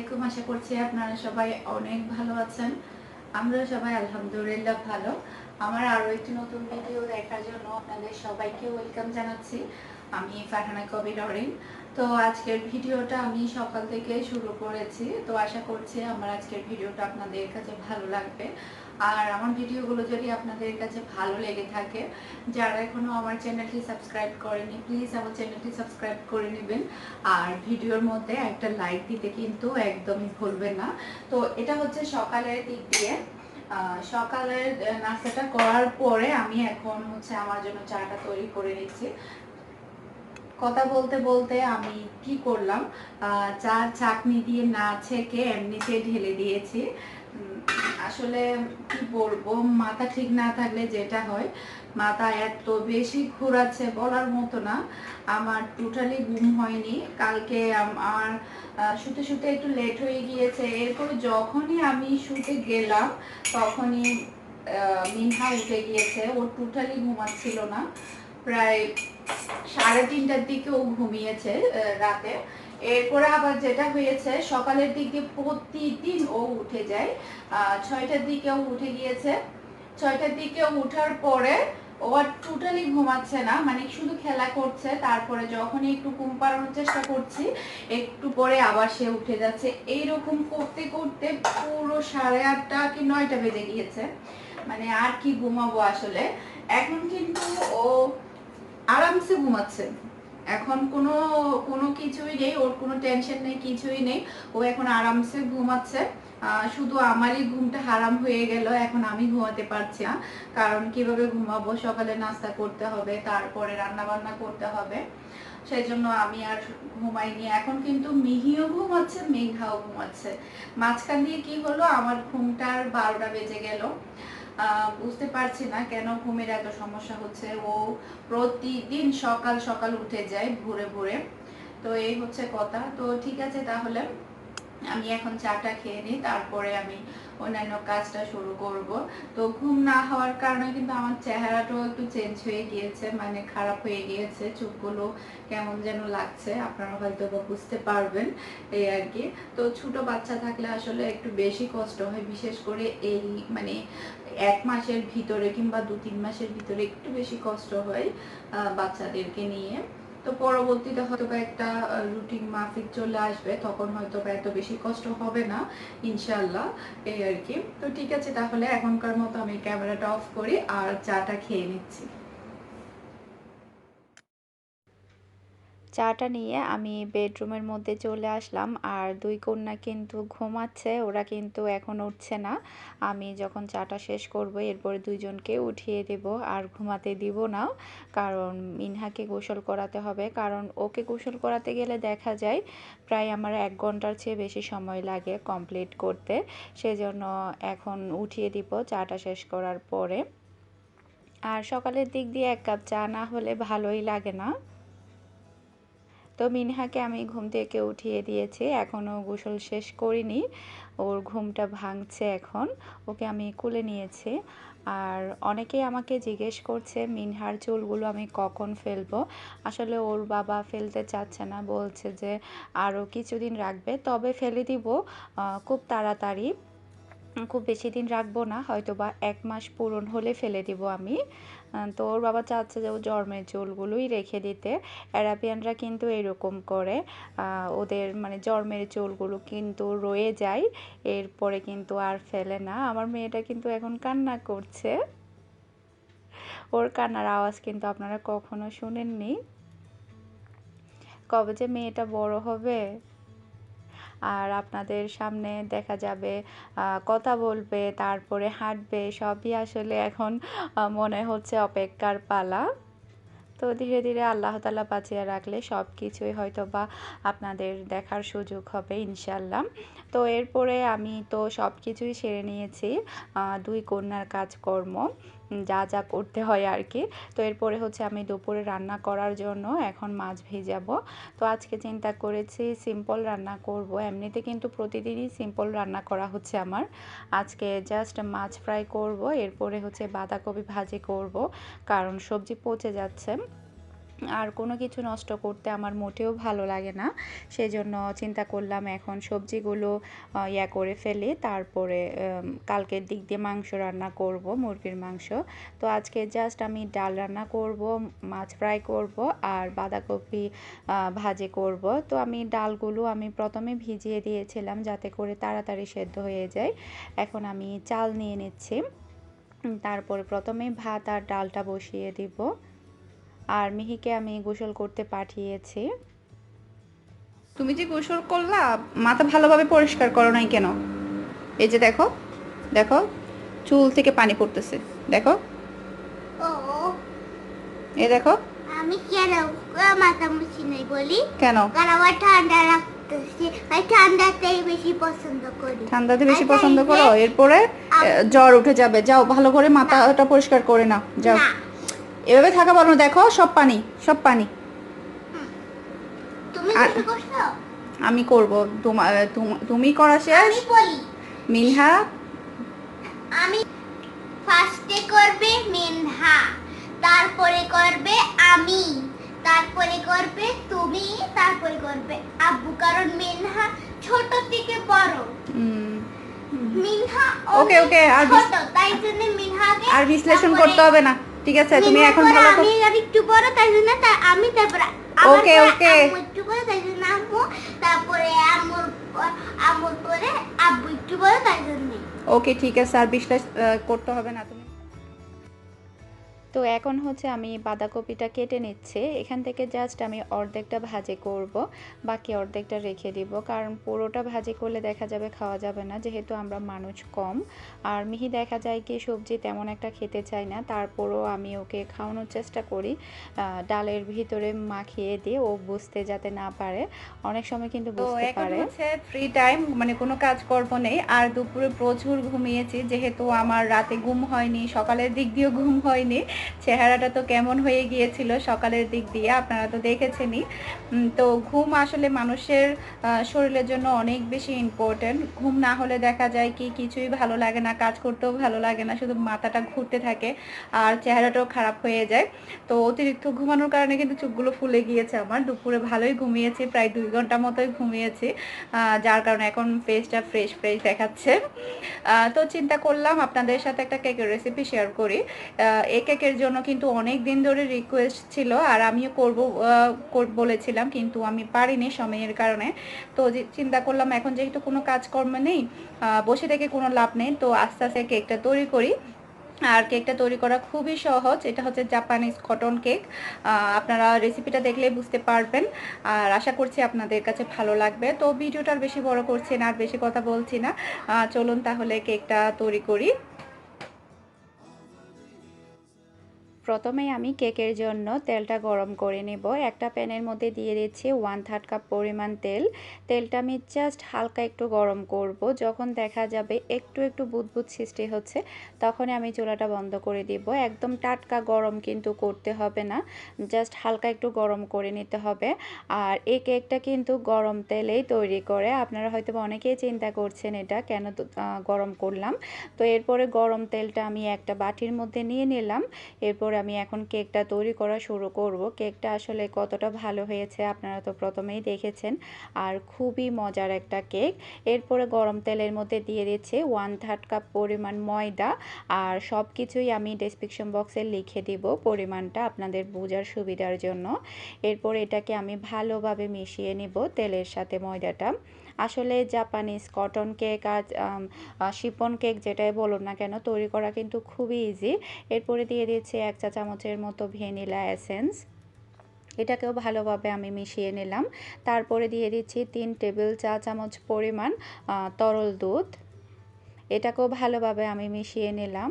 করছি আপনারা সবাই অনেক ভালো আছেন। আমরা সবাই আলহামদুলিল্লাহ ভালো। আমার আরও একটি নতুন ভিডিও দেখার জন্য আপনাদের সবাইকে ওয়েলকাম জানাচ্ছি। আমি ফারহানা কবির অরিন তো আজকের ভিডিওটা আমি সকাল থেকে শুরু করেছি। তো আশা করছি আমার আজকের ভিডিওটা আপনাদের কাছে ভালো লাগবে। আর আমার ভিডিওগুলো যদি আপনাদের কাছে ভালো লেগে থাকে, যারা এখনও আমার চ্যানেলটি সাবস্ক্রাইব করেনি, প্লিজ আমার চ্যানেলটি সাবস্ক্রাইব করে নেবেন। আর ভিডিওর মধ্যে একটা লাইক দিতে কিন্তু একদমই ভুলবেন না। তো এটা হচ্ছে সকালের দিক দিয়ে। সকালের নাস্তাটা করার পরে আমি এখন হচ্ছে আমার জন্য চাটা তৈরি করে নিচ্ছি। কথা বলতে বলতে আমি কি করলাম? চার চাটনি দিয়ে না ছেঁকে এমনিতে ঢেলে দিয়েছি। আসলে কি বলব, মাথা ঠিক না থাকলে যেটা হয়, মাথা এত বেশি ঘোরাচ্ছে বলার মতো না। আমার টোটালি ঘুম হয়নি। কালকে আমার শুতে শুতে একটু লেট হয়ে গিয়েছে। এরপরে যখনই আমি শুতে গেলাম, তখনই মিনহা উঠে গিয়েছে। ও টোটালি ঘুমাচ্ছিল না। প্রায় সাড়ে তিনটার দিকে ও ঘুমিয়েছে রাতে। এরপরে আবার যেটা হয়েছে, সকালের দিকে প্রতিদিন ও উঠে যায়। ছয়টার দিকে ও উঠে গিয়েছে। ছয়টার দিকে উঠার পরে ও আর টোটালি ঘুমাচ্ছে না মানে শুধু খেলা করছে। তারপরে যখনই একটু ঘুম পাড়ানোর চেষ্টা করছি, একটু পরে আবার সে উঠে যাচ্ছে। এইরকম করতে করতে পুরো সাড়ে আটটা কি নয়টা বেজে গিয়েছে। মানে আর কি ঘুমাবো আসলে। এখন কিন্তু ও আরামসে ঘুমাচ্ছে। এখন কোনো কোনো কিছুই নেই, ওর কোনো টেনশন নেই, কিছুই নেই। ও এখন আরামসে ঘুমাচ্ছে। শুধু আমারই ঘুমটা হারাম হয়ে গেল, এখন আমি ঘুমাতে পারছি না। কারণ কীভাবে ঘুমাবো? সকালে নাস্তা করতে হবে, তারপরে রান্না বান্না করতে হবে। সেই জন্য আমি আর ঘুমাইনি। এখন কিন্তু মিহিও ঘুমাচ্ছে মেঘাও ঘুমাচ্ছে। মাঝখান দিয়ে কি হলো? আমার ঘুমটার বারোটা বেজে গেল। বুঝতে পারছি না কেন ঘুমের এত সমস্যা হচ্ছে। ও প্রতিদিন সকাল সকাল উঠে যায় ভোরে ভোরে। তো এই হচ্ছে কথা। তো ঠিক আছে তাহলে। আমি এখন চাটা খেয়ে নিই, তারপরে আমি অন্যান্য কাজটা শুরু করব। তো ঘুম না হওয়ার কারণে কিন্তু আমার চেহারাটাও একটু চেঞ্জ হয়ে গিয়েছে মানে খারাপ হয়ে গিয়েছে, চোখগুলো কেমন যেন লাগছে, আপনারা হয়তো বা বুঝতে পারবেন এই আর কি। তো ছোট বাচ্চা থাকলে আসলে একটু বেশি কষ্ট হয়, বিশেষ করে এই মানে এক মাসের ভিতরে কিংবা দু তিন মাসের ভিতরে একটু বেশি কষ্ট হয় বাচ্চাদেরকে নিয়ে। তো পরবর্তীতে হয়তো বা একটা রুটিন মাফিক চলে আসবে, তখন হয়তো বা এত বেশি কষ্ট হবে না ইনশাল্লাহ এই আর কি। তো ঠিক আছে, তাহলে এখনকার মতো আমি ক্যামেরাটা অফ করি আর চাটা খেয়ে নিচ্ছি। চাটা নিয়ে আমি বেডরুমের মধ্যে চলে আসলাম। আর দুই কন্যা কিন্তু ঘুমাচ্ছে, ওরা কিন্তু এখন উঠছে না। আমি যখন চাটা শেষ করব, এরপরে দুইজনকে উঠিয়ে দেব, আর ঘুমাতে দিব না। কারণ মিনহাকে গোসল করাতে হবে। কারণ ওকে গোসল করাতে গেলে দেখা যায়, প্রায় আমার এক ঘণ্টার চেয়ে বেশি সময় লাগে কমপ্লিট করতে। সেজন্য এখন উঠিয়ে দিব চাটা শেষ করার পরে। আর সকালের দিক দিয়ে এক কাপ চা না হলে ভালোই লাগে না। তো মিনহাকে আমি ঘুম থেকে উঠিয়ে দিয়েছি। এখনও গোসল শেষ করিনি। ওর ঘুমটা ভাঙছে এখন। ওকে আমি কুলে নিয়েছি। আর অনেকেই আমাকে জিজ্ঞেস করছে, মিনহার চুলগুলো আমি কখন ফেলব? আসলে ওর বাবা ফেলতে চাচ্ছে না। বলছে যে আরও কিছুদিন রাখবে, তবে ফেলে দিব খুব তাড়াতাড়ি। খুব বেশি দিন রাখব না হয়তো বা এক মাস পূরণ হলে ফেলে দিব আমি। তো ওর বাবা চাচ্ছে যে ও জন্মের চুলগুলোই রেখে দিতে। অ্যারাবিয়ানরা কিন্তু এরকম করে। ওদের মানে জন্মের চুলগুলো কিন্তু রয়ে যায়, এরপরে কিন্তু আর ফেলে না। আমার মেয়েটা কিন্তু এখন কান্না করছে। ওর কান্নার আওয়াজ কিন্তু আপনারা কখনো শুনেননি? কবে যে মেয়েটা বড় হবে? আর আপনাদের সামনে দেখা যাবে কথা বলবে, তারপরে হাঁটবে, সবই আসলে এখন মনে হচ্ছে অপেক্ষার পালা। তো ধীরে ধীরে আল্লাহ তালা বাঁচিয়ে রাখলে সব কিছুই হয়তো বা আপনাদের দেখার সুযোগ হবে ইনশাল্লাহ তো এরপরে আমি তো সব কিছুই সেরে নিয়েছি দুই কন্যার কাজকর্ম। যা যা করতে হয় আর কি তো এরপরে হচ্ছে আমি দুপুরে রান্না করার জন্য এখন মাছ ভেজাবো। তো আজকে চিন্তা করেছি সিম্পল রান্না করব। এমনিতে কিন্তু প্রতিদিনই সিম্পল রান্না করা হচ্ছে আমার। আজকে জাস্ট মাছ ফ্রাই করব, এরপরে হচ্ছে বাঁধাকপি ভাজি করব, কারণ সবজি পচে যাচ্ছে। আর কোনো কিছু নষ্ট করতে আমার মোটেও ভালো লাগে না। সেজন্য চিন্তা করলাম এখন সবজিগুলো ইয়া করে ফেলি। তারপরে কালকের দিক দিয়ে মাংস রান্না করব, মুরগির মাংস। তো আজকে জাস্ট আমি ডাল রান্না করব, মাছ ফ্রাই করব আর বাঁধাকপি ভাজি করব। তো আমি ডালগুলো আমি প্রথমে ভিজিয়ে দিয়েছিলাম যাতে করে তাড়াতাড়ি সেদ্ধ হয়ে যায়। এখন আমি চাল নিয়ে নিচ্ছি। তারপরে প্রথমে ভাত আর ডালটা বসিয়ে দিব। আর মিহিকে আমি গোসল করতে পাঠিয়েছি। তুমি যে গোসল করলা মাথা ভালোভাবে পরিষ্কার করো নাই কেন? এই যে দেখো দেখো চুল থেকে পানি পড়তেছে দেখো। ও এই দেখো। আমি কেন মাথা মুছি নাই বলি? কেন? কারণ আমার ঠান্ডা লাগতেছে আমি ঠান্ডাতেই বেশি পছন্দ করি। ঠান্ডাতে বেশি পছন্দ করো? এরপরে জ্বর উঠে যাবে। যাও ভালো করে মাথাটা পরিষ্কার করে নাও। যাও। না। এভাবে থাকা বলো দেখো সব পানি সব পানি। আমি করব। তুমি করা শেষ? মিনহা? আমি ফার্স্টে করবে মেনহা তারপরে করবে আমি তারপরে করবে তুমি তারপরে করবে আব্বু। কারণ মেনহা ছোট থেকে বড়। মিনহা ওকে, ওকে, আর তাই জন্য মিনহাকে আর বিশ্লেষণ করতে হবে না। ঠিক আছে তুমি এখন ভালো আমি একটু বড় তাই জন্য তাই আমি তারপর ওকে, ওকে। একটু বড় তাই জন্য আম্মু তারপরে আম্মুর আমল আম্মুর পরে আব্বু একটু বড় তাই জন্য। ওকে ঠিক আছে আর বিশ্বাস করতে হবে না তুমি তো এখন হচ্ছে আমি বাঁধাকপিটা কেটে নিচ্ছি। এখান থেকে জাস্ট আমি অর্ধেকটা ভাজি করব বাকি অর্ধেকটা রেখে দিব। কারণ পুরোটা ভাজি করলে দেখা যাবে খাওয়া যাবে না যেহেতু আমরা মানুষ কম। আর মিহি দেখা যায় কি সবজি তেমন একটা খেতে চায় না তারপরও আমি ওকে খাওয়ানোর চেষ্টা করি। ডালের ভিতরে মাখিয়ে দিয়ে ও বুঝতে যাতে না পারে। অনেক সময় কিন্তু বুঝতে পারে। হচ্ছে ফ্রি টাইম মানে কোনো কাজ করব নেই। আর দুপুরে প্রচুর ঘুমিয়েছি যেহেতু আমার রাতে ঘুম হয়নি সকালের দিক দিয়েও ঘুম হয়নি। চেহারাটা তো কেমন হয়ে গিয়েছিল সকালের দিক দিয়ে, আপনারা তো দেখেছেনই। তো ঘুম আসলে মানুষের শরীরের জন্য অনেক বেশি ইম্পর্টেন্ট ঘুম না হলে দেখা যায় কি কিছুই ভালো লাগে না, কাজ করতেও ভালো লাগে না, শুধু মাথাটা ঘুরতে থাকে আর চেহারাটাও খারাপ হয়ে যায়। তো অতিরিক্ত ঘুমানোর কারণে কিন্তু চোখগুলো ফুলে গিয়েছে আমার। দুপুরে ভালোই ঘুমিয়েছি, প্রায় দুই ঘণ্টা মতোই ঘুমিয়েছি যার কারণে এখন ফেসটা ফ্রেশ ফ্রেশ দেখাচ্ছে। তো চিন্তা করলাম আপনাদের সাথে একটা কেকের রেসিপি শেয়ার করি। এই কেকের জন্য কিন্তু অনেক দিন ধরে রিকোয়েস্ট ছিল আর আমিও করব বলেছিলাম কিন্তু আমি পারিনি সময়ের কারণে। তো চিন্তা করলাম এখন যেহেতু কোনো কাজকর্ম নেই বসে থেকে কোনো লাভ নেই, তো আস্তে আস্তে কেকটা তৈরি করি। আর কেকটা তৈরি করা খুবই সহজ, এটা হচ্ছে জাপানিজ কটন কেক আপনারা রেসিপিটা দেখলেই বুঝতে পারবেন। আর আশা করছি আপনাদের কাছে ভালো লাগবে। তো ভিডিওটা বেশি বড় করছি না, আর বেশি কথা বলছি না। চলুন তাহলে কেকটা তৈরি করি। প্রথমেই আমি কেকের জন্য তেলটা গরম করে নেব। একটা প্যানের মধ্যে দিয়ে দিচ্ছি ওয়ান থার্ড কাপ পরিমাণ তেল। তেলটা আমি জাস্ট হালকা একটু গরম করব। যখন দেখা যাবে একটু একটু বুদবুদ সৃষ্টি হচ্ছে, তখনই আমি চুলাটা বন্ধ করে দিব। একদম টাটকা গরম কিন্তু করতে হবে না। জাস্ট হালকা একটু গরম করে নিতে হবে। আর এই কেকটা কিন্তু গরম তেলেই তৈরি করে। আপনারা হয়তো অনেকেই চিন্তা করছেন এটা কেন গরম করলাম। তো এরপরে গরম তেলটা আমি একটা বাটির মধ্যে নিয়ে নিলাম। এরপর আমি এখন কেকটা তৈরি করা শুরু করব। কেকটা আসলে কতটা ভালো হয়েছে আপনারা তো প্রথমেই দেখেছেন। আর খুবই মজার একটা কেক। এরপরে গরম তেলের মধ্যে দিয়ে দিচ্ছে ওয়ান থার্ড কাপ পরিমাণ ময়দা। আর সব কিছুই আমি ডেসক্রিপশন বক্সে লিখে দিব পরিমাণটা আপনাদের বোঝার সুবিধার জন্য। এরপর এটাকে আমি ভালোভাবে মিশিয়ে নিব তেলের সাথে ময়দাটা। আসলে জাপানিজ কটন কেক আর শিপন কেক যেটাই বলুন না কেন, তৈরি করা কিন্তু খুবই ইজি এরপরে দিয়ে দিচ্ছি এক চা চামচের মতো ভ্যানিলা এসেন্স এটাকেও ভালোভাবে আমি মিশিয়ে নিলাম। তারপরে দিয়ে দিচ্ছি তিন টেবিল চা চামচ পরিমাণ তরল দুধ। এটাকেও ভালোভাবে আমি মিশিয়ে নিলাম।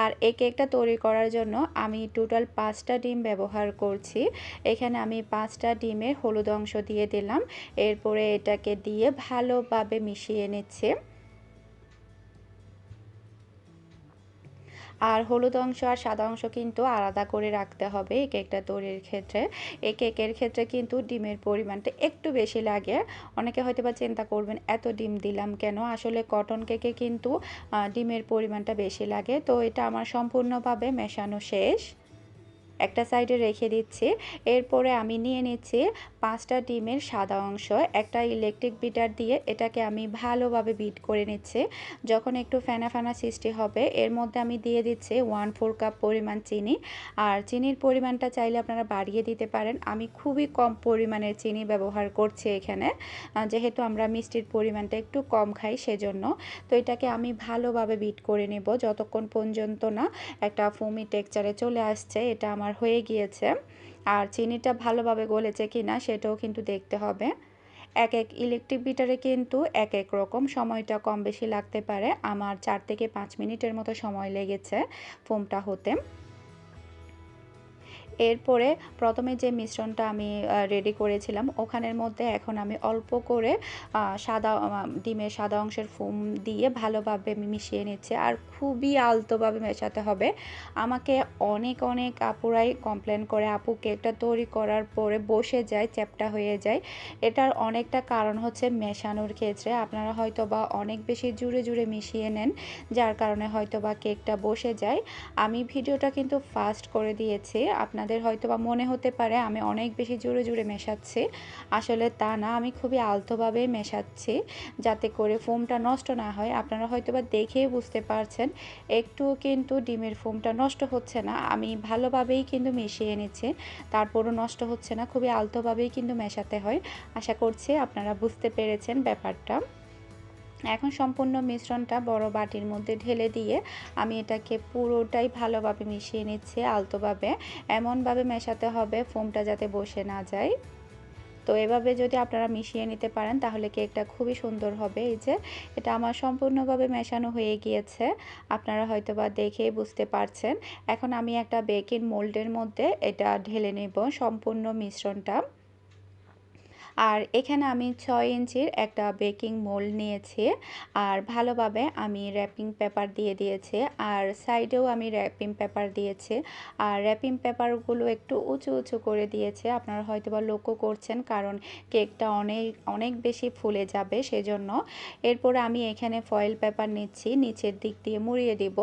আর এই কেকটা তৈরি করার জন্য আমি টোটাল পাঁচটা ডিম ব্যবহার করছি। এখানে আমি পাঁচটা ডিমের হলুদ অংশ দিয়ে দিলাম। এরপরে এটাকে দিয়ে ভালোভাবে মিশিয়ে নিচ্ছে। আর হলুদ অংশ আর সাদা অংশ কিন্তু আলাদা করে রাখতে হবে এই কেকটা তৈরির ক্ষেত্রে। এই কেকের ক্ষেত্রে কিন্তু ডিমের পরিমাণটা একটু বেশি লাগে। অনেকে হয়তো বা চিন্তা করবেন, এত ডিম দিলাম কেন? আসলে কটন কেকে কিন্তু ডিমের পরিমাণটা বেশি লাগে। তো এটা আমার সম্পূর্ণভাবে মেশানো শেষ। একটা সাইডে রেখে দিচ্ছি। এরপরে আমি নিয়ে নিচ্ছি পাঁচটা ডিমের সাদা অংশ, একটা ইলেকট্রিক বিটার দিয়ে এটাকে আমি ভালোভাবে বিট করে নিচ্ছি। যখন একটু ফেনা ফেনা সৃষ্টি হবে, এর মধ্যে আমি দিয়ে দিচ্ছি ওয়ান ফোর কাপ পরিমাণ চিনি। আর চিনির পরিমাণটা চাইলে আপনারা বাড়িয়ে দিতে পারেন। আমি খুবই কম পরিমাণের চিনি ব্যবহার করছি এখানে। যেহেতু আমরা মিষ্টির পরিমাণটা একটু কম খাই সেজন্য। তো এটাকে আমি ভালোভাবে বিট করে নেব। যতক্ষণ পর্যন্ত না একটা ফোমি টেক্সচারে চলে আসছে, এটা আমার হয়ে গিয়েছে। আর চিনিটা ভালোভাবে গলেছে কি না সেটাও কিন্তু দেখতে হবে। এক এক ইলেকট্রিক বিটারে কিন্তু এক এক রকম সময়টা কম বেশি লাগতে পারে। আমার চার থেকে পাঁচ মিনিটের মতো সময় লেগেছে ফোমটা হতে। এরপরে প্রথমে যে মিশ্রণটা আমি রেডি করেছিলাম, ওখানের মধ্যে এখন আমি অল্প করে সাদা ডিমের সাদা অংশের ফোম দিয়ে ভালোভাবে আমি মিশিয়ে নিচ্ছি আর খুবই আলতোভাবে মেশাতে হবে। আমাকে অনেক অনেক আপুরাই কমপ্লেন করে, আপু, কেকটা তৈরি করার পরে বসে যায়, চ্যাপটা হয়ে যায়। এটার অনেকটা কারণ হচ্ছে মেশানোর ক্ষেত্রে। আপনারা হয়তো বা অনেক বেশি জুড়ে জুড়ে মিশিয়ে নেন, যার কারণে হয়তো বা কেকটা বসে যায়। আমি ভিডিওটা কিন্তু ফাস্ট করে দিয়েছি। আপনাদের হয়তো বা মনে হতে পারে আমি অনেক বেশি জোরে জোরে মেশাচ্ছি। আসলে তা না, আমি খুবই আলতোভাবে মেশাচ্ছি যাতে করে ফোমটা নষ্ট না হয়। আপনারা হয়তো বা দেখেই বুঝতে পারছেন, একটু কিন্তু ডিমের ফোমটা নষ্ট হচ্ছে না। আমি ভালোভাবেই কিন্তু মিশিয়ে নিচ্ছি, তারপরও নষ্ট হচ্ছে না। খুবই আলতোভাবেই কিন্তু মেশাতে হয়। আশা করছি আপনারা বুঝতে পেরেছেন ব্যাপারটা। এখন সম্পূর্ণ মিশ্রণটা বড় বাটির মধ্যে ঢেলে দিয়ে আমি এটাকে পুরোটাই ভালোভাবে মিশিয়ে নিচ্ছি আলতোভাবে। এমনভাবে মেশাতে হবে ফোমটা যাতে বসে না যায়। তো এভাবে যদি আপনারা মিশিয়ে নিতে পারেন তাহলে কেকটা খুবই সুন্দর হবে। এই যে, এটা আমার সম্পূর্ণভাবে মেশানো হয়ে গিয়েছে। আপনারা হয়তো বা দেখেই বুঝতে পারছেন। এখন আমি একটা বেকিং মোল্ডের মধ্যে এটা ঢেলে নেব সম্পূর্ণ মিশ্রণটা। আর এখানে আমি ছয় ইঞ্চির একটা বেকিং মোল্ড নিয়েছি আর ভালোভাবে আমি র্যাপিং পেপার দিয়ে দিয়েছি আর সাইডেও আমি র্যাপিং পেপার দিয়েছি আর র্যাপিং পেপারগুলো একটু উঁচু উঁচু করে দিয়েছে। আপনারা হয়তো বা লক্ষ্য করছেন কারণ কেকটা অনেক অনেক বেশি ফুলে যাবে সেজন্য। এরপর আমি এখানে ফয়েল পেপার নিচ্ছি, নিচের দিক দিয়ে মুড়িয়ে দিব।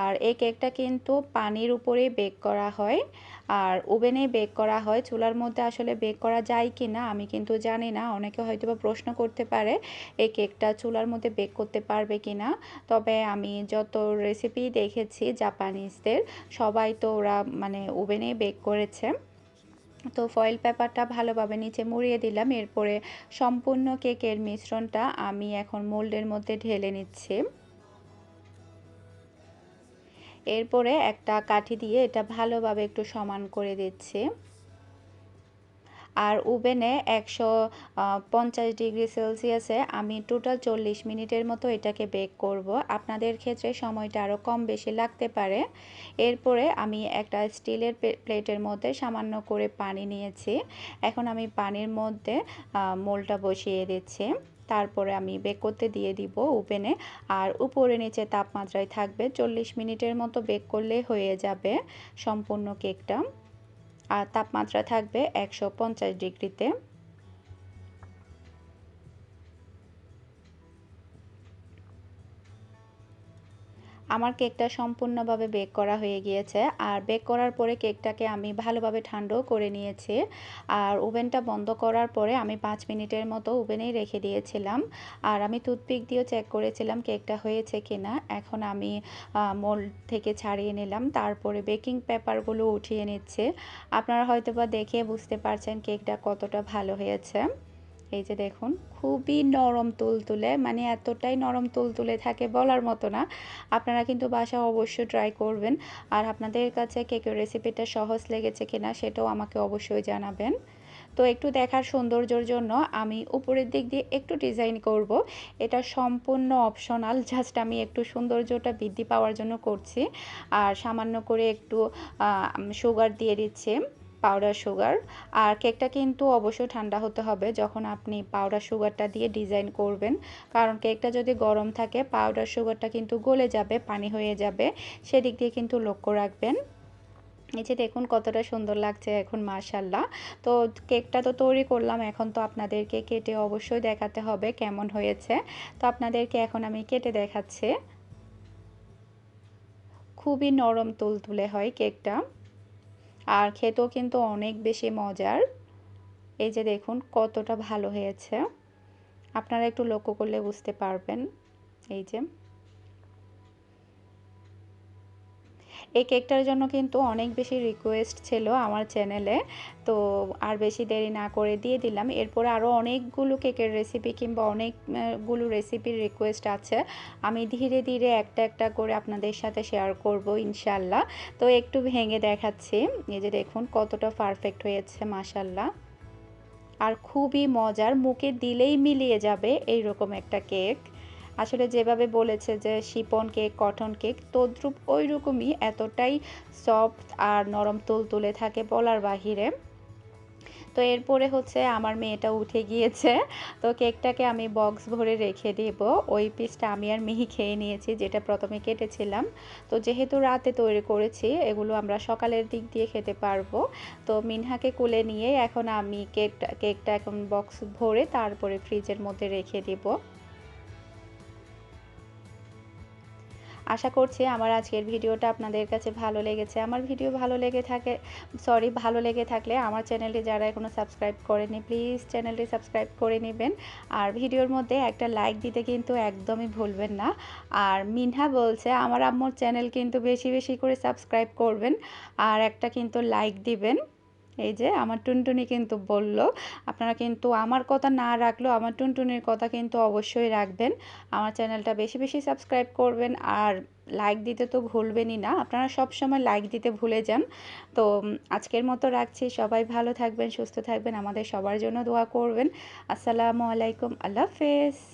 আর এই কেকটা কিন্তু পানির উপরেই বেক করা হয়। আর ওভেনে বেক করা হয়, চুলার মধ্যে আসলে বেক করা যায় কি না আমি কিন্তু জানি না, অনেকে হয়তো বা প্রশ্ন করতে পারে এই কেকটা চুলার মধ্যে বেক করতে পারবে কি না? তবে আমি যত রেসিপি দেখেছি জাপানিজদের, সবাই তো ওরা মানে ওভেনে বেক করেছে। তো ফয়েল পেপারটা ভালোভাবে নিচে মুড়িয়ে দিলাম, এরপরে সম্পূর্ণ কেকের মিশ্রণটা আমি এখন মোল্ডের মধ্যে ঢেলে নিচ্ছি। এরপরে একটা কাঠি দিয়ে এটা ভালোভাবে একটু সমান করে দিচ্ছি। আর ওভেনে একশো পঞ্চাশ ডিগ্রি সেলসিয়াসে আমি টোটাল চল্লিশ মিনিটের মতো এটাকে বেক করব। আপনাদের ক্ষেত্রে সময়টা আরও কম বেশি লাগতে পারে। এরপরে আমি একটা স্টিলের প্লেটের মধ্যে সামান্য করে পানি নিয়েছি। এখন আমি পানির মধ্যে মোলটা বসিয়ে দিচ্ছি। তারপরে আমি বেক করতে দিয়ে দিব ওভেনে। আর উপরে নিচে তাপমাত্রায় থাকবে চল্লিশ মিনিটের মতো বেক করলে হয়ে যাবে সম্পূর্ণ কেকটা। আর তাপমাত্রা থাকবে একশো পঞ্চাশ ডিগ্রিতে। আমার কেকটা সম্পূর্ণভাবে বেক করা হয়ে গিয়েছে। আর বেক করার পরে কেকটাকে আমি ভালোভাবে ঠান্ডাও করে নিয়েছি। আর ওভেনটা বন্ধ করার পরে আমি পাঁচ মিনিটের মতো ওভেনেই রেখে দিয়েছিলাম। আর আমি টুথপিক দিয়েও চেক করেছিলাম কেকটা হয়েছে কি না এখন আমি মোল্ড থেকে ছাড়িয়ে নিলাম। তারপরে বেকিং পেপারগুলো উঠিয়ে নিচ্ছে। আপনারা হয়তো বা দেখে বুঝতে পারছেন কেকটা কতটা ভালো হয়েছে। এই যে দেখুন, খুবই নরম তুলতুলে মানে এতটাই নরম তুলতুলে থাকে বলার মতো না। আপনারা কিন্তু বাসা অবশ্যই ট্রাই করবেন। আর আপনাদের কাছে কেকের রেসিপিটা সহজ লেগেছে কিনা সেটাও আমাকে অবশ্যই জানাবেন। তো একটু দেখার সৌন্দর্যর জন্য আমি উপরের দিক দিয়ে একটু ডিজাইন করব। এটা সম্পূর্ণ অপশনাল জাস্ট আমি একটু সৌন্দর্যটা বৃদ্ধি পাওয়ার জন্য করছি। আর সামান্য করে একটু সুগার দিয়ে দিচ্ছি। পাউডার সুগার আর কেকটা কিন্তু অবশ্যই ঠান্ডা হতে হবে যখন আপনি পাউডার সুগারটা দিয়ে ডিজাইন করবেন। কারণ কেকটা যদি গরম থাকে পাউডার সুগারটা কিন্তু গলে যাবে, পানি হয়ে যাবে। সেদিক দিয়ে কিন্তু লক্ষ্য রাখবেন। এই দেখুন কতটা সুন্দর লাগছে এখন মার্শাল্লাহ তো কেকটা তো তৈরি করলাম, এখন তো আপনাদেরকে কেটে অবশ্যই দেখাতে হবে কেমন হয়েছে। তো আপনাদেরকে এখন আমি কেটে দেখাচ্ছি। খুবই নরম তুলতুলে হয় কেকটা আর খেতেও কিন্তু অনেক বেশি মজার। এই যে দেখুন, কতটা ভালো হয়েছে। আপনারা একটু লক্ষ্য করলে বুঝতে পারবেন। এই যে এই কেকটার জন্য কিন্তু অনেক বেশি রিকোয়েস্ট ছিল আমার চ্যানেলে তো আর বেশি দেরি না করে দিয়ে দিলাম। এরপরে আরও অনেকগুলো কেকের রেসিপি কিংবা অনেকগুলো রেসিপির রিকোয়েস্ট আছে। আমি ধীরে ধীরে একটা একটা করে আপনাদের সাথে শেয়ার করব ইনশাল্লাহ। তো একটু ভেঙে দেখাচ্ছি। এই যে দেখুন, কতটা পারফেক্ট হয়েছে মাসাল্লাহ আর খুবই মজার, মুখে দিলেই মিলিয়ে যাবে এই রকম একটা কেক আসলে যেভাবে বলেছে যে শিপন কেক, কটন কেক, তদ্রুপ ওই রকমই এতটাই সফট আর নরম তুলতুলে থাকে বলার বাহিরে। তো এরপরে হচ্ছে আমার মেয়েটা উঠে গিয়েছে। তো কেকটাকে আমি বক্স ভরে রেখে দেব। ওই পিসটা আমি আর মিহি খেয়ে নিয়েছি, যেটা প্রথমে কেটেছিলাম। তো যেহেতু রাতে তৈরি করেছি, এগুলো আমরা সকালের দিক দিয়ে খেতে পারব। তো মিনহাকে কুলে নিয়ে এখন আমি কেকটা কেকটা এখন বক্স ভরে তারপরে ফ্রিজের মধ্যে রেখে দেবো। আশা করছি আমার আজকের ভিডিওটা আপনাদের কাছে ভালো লেগেছে। আমার ভিডিও ভালো লেগে থাকে সরি ভালো লেগে থাকলে আমার চ্যানেলটি যারা এখনও সাবস্ক্রাইব করেনি প্লিজ চ্যানেলটি সাবস্ক্রাইব করে নেবেন। আর ভিডিওর মধ্যে একটা লাইক দিতে কিন্তু একদমই ভুলবেন না। আর মিনহা বলছে, আমার আম্মুর চ্যানেল কিন্তু বেশি বেশি করে সাবস্ক্রাইব করবেন। আর একটা কিন্তু লাইক দিবেন। এই যে আমার টুনটুনি কিন্তু বলল, আপনারা কিন্তু আমার কথা না রাখলেও আমার টুনটুনির কথা কিন্তু অবশ্যই রাখবেন। আমার চ্যানেলটা বেশি বেশি সাবস্ক্রাইব করবেন আর লাইক দিতে তো ভুলবেনই না। আপনারা সব সময় লাইক দিতে ভুলে যান। তো আজকের মতো রাখছি। সবাই ভালো থাকবেন, সুস্থ থাকবেন। আমাদের সবার জন্য দোয়া করবেন। আসসালামু আলাইকুম। আল্লাহ হাফেজ।